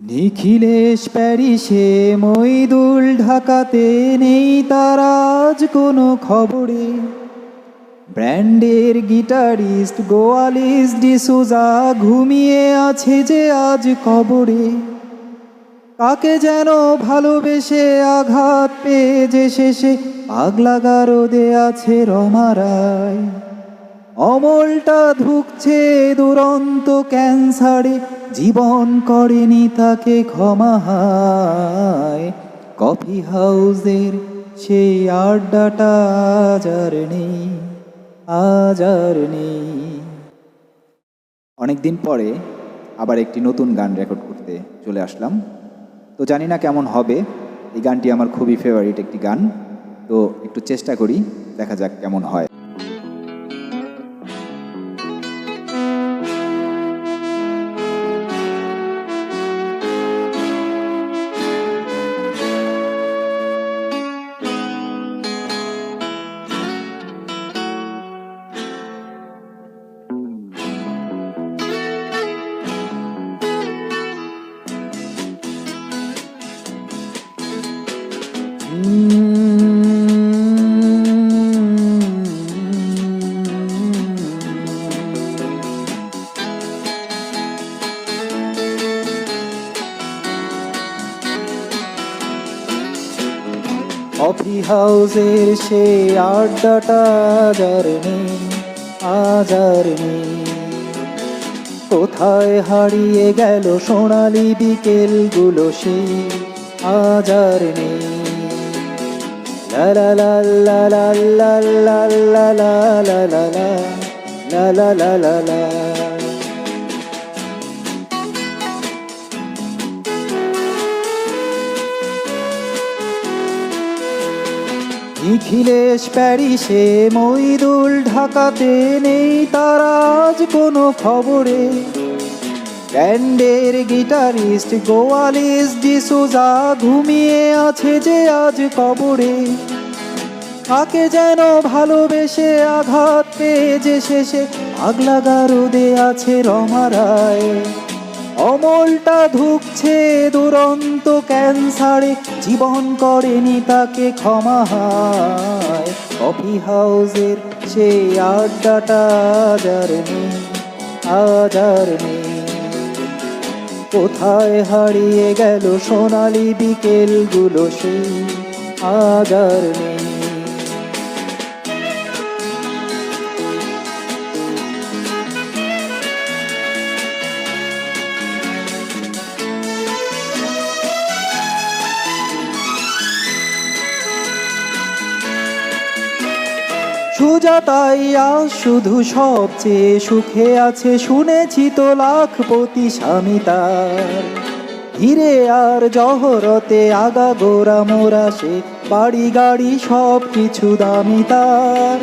নিখিলেশ প্যারিসে মইদুল ঢাকাতে নেই তার আজ কোনো খবরে। ব্র্যান্ডের গিটারিস্ট গোয়ালিস ডিসোজা ঘুমিয়ে আছে যে আজ কবরে। কাকে যেন ভালোবেসে আঘাত পেয়ে যে শেষে পাগলা গারদে আছে রমারায় অমলটা ধুকছে দুরন্ত ক্যান্সারে, জীবন করেনি তাকে ক্ষমা হায়। কফি হাউসের সেই আড্ডাটা আজ আর নেই, আজ আর নেই। অনেকদিন পরে আবার একটি নতুন গান রেকর্ড করতে চলে আসলাম। তো জানি না কেমন হবে, এই গানটি আমার খুবই ফেভারিট একটি গান। তো একটু চেষ্টা করি, দেখা যাক কেমন হয়। কফি হাউসের সে আড্ডাটা আজ আর নেই আজ নেই কোথায় হারিয়ে গেল সোনালি বিকেলগুলো সে আজ আর নেই লা লা লা লা লা লা লা লা লা লা লা লা লা লা লা লা নিখিলেশ প্যারিসে মইদুল ঢাকাতে নেই তার আজ কোনো খবরে। ব্যান্ডের গিটারিস্ট গোয়ালিস ডিসোজা ঘুমিয়ে আছে যে আজ কবরে। কাকে যেন ভালোবেসে আঘাত পেয়ে যে শেষে আগলা গারদে আছে রমারায় অমলটা ধুকছে দুরন্ত ক্যান্সারে। জীবন করেনি তাকে ক্ষমা কফি হাউসের সে আড্ডাটা আজ আর নেই, আজ আর নেই। কোথায় হারিয়ে গেল সোনালি বিকেলগুলো সে আজ আর নেই। সুজাতাই আজ শুধু সবচেয়ে সুখে আছে, শুনেছি তো লাখপতি স্বামী তার। হিরে আর জহরতে আগা গোরা মোরা সে, বাড়ি গাড়ি সব কিছু দামি তার।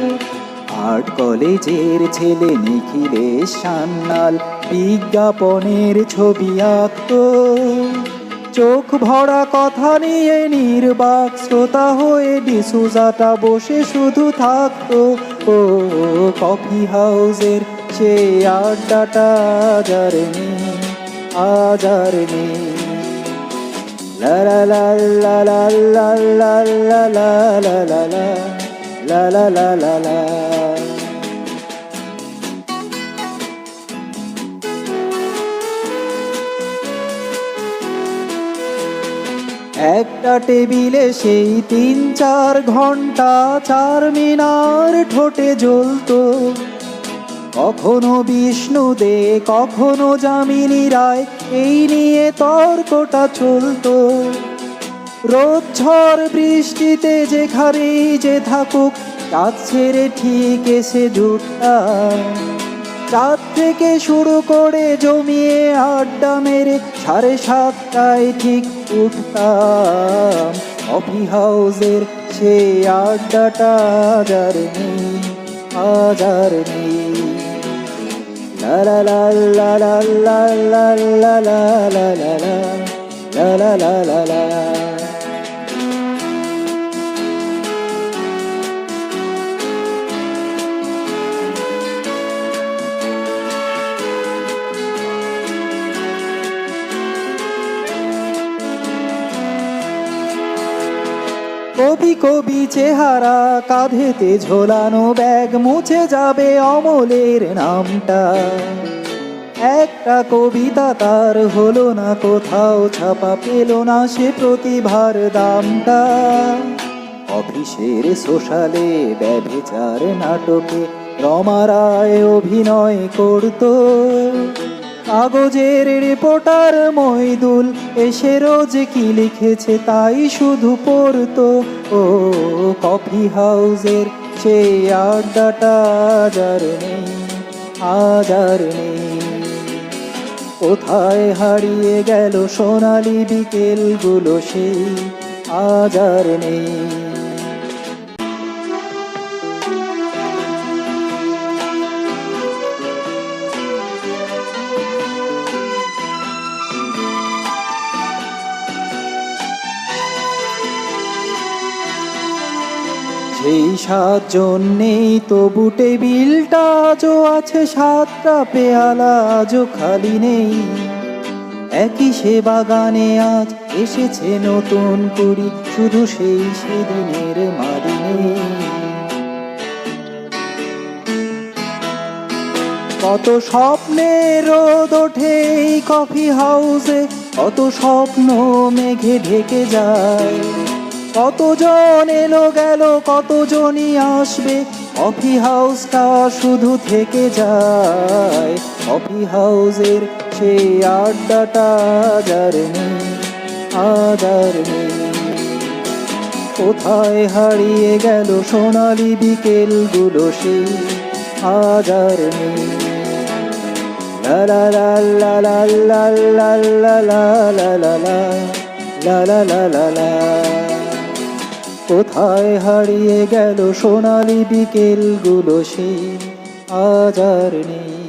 আর্ট কলেজের ছেলে নিখিলেশ সান্নাল বিজ্ঞাপনের ছবি আঁকতো। চোখ ভরা কথা নিয়ে নির্বাক শ্রোতা হয়ে ডিসুজাটা বসে শুধু থাকতো ও কফি হাউসের সে আড্ডাটা আজ আর নেই আজ আর নেই লা লা লা লা লা লা লা লা লা লা লা লা লা লা লা একটা টেবিলে সেই তিন চার ঘণ্টা চার মিনার ঠোঁটে জ্বলতো। কখনো বিষ্ণু দে, কখনো যামিনী রায়, এই নিয়ে তর্কটা চলতো। রোদ ঝড় বৃষ্টিতে যেখানেই যে থাকুক কাজ ছেড়ে ঠিক এসে জুটতাম চাঁদ থেকে শুরু করে জমিয়ে আড্ডা মেরে সাড়ে সাতটায় ঠিক উঠতাম কফি হাউসের সে আড্ডাটা আজ আর নেই আজ আর নেই লা লা লা লা লা লা লা লা লা লা লা লা লা লা লা কবি কবি চেহারা, কাঁধেতে ঝোলানো ব্যাগ মুছে যাবে অমলের নামটা। একটা কবিতা তার হলো না, কোথাও ছাপা পেল না সে প্রতিভার দামটা। অফিসের সোশ্যালে ব্যভিচার নাটকে রমারায় অভিনয় করতো। কাগজের রিপোর্টার মইদুল এসে রোজ কি লিখেছে তাই শুধু পড়তো। ও কফি হাউসের সেই আড্ডাটা আজ আর নেই, আজ আর নেই। কোথায় হারিয়ে গেল সোনালি বিকেলগুলো সেই আজ আর নেই। সেই সাতজন নেই, তবু টেবিলটা আজও আছে, সাতটা পেয়ালা আজও খালি নেই। একই সে বাগানে আজ এসেছে নতুন কুড়ি, শুধু সেই সেদিনের মাদিনে কত স্বপ্নের রোদ ওঠে কফি হাউসে, কত স্বপ্ন মেঘে ঢেকে যায়। কতজন এলো গেল কতজনই আসবে কফি হাউসটা শুধু থেকে যায় কফি হাউসের সেই আড্ডাটা আজ আর নেই আজ আর নেই কোথায় হারিয়ে গেল সোনালি বিকেলগুলো সেই আজ আর নেই লা লা লা লা লা লা লা লা লা লা লা লা লা লা লা লা কোথায় হারিয়ে গেল সোনালি বিকেলগুলো সেই আজ নেই।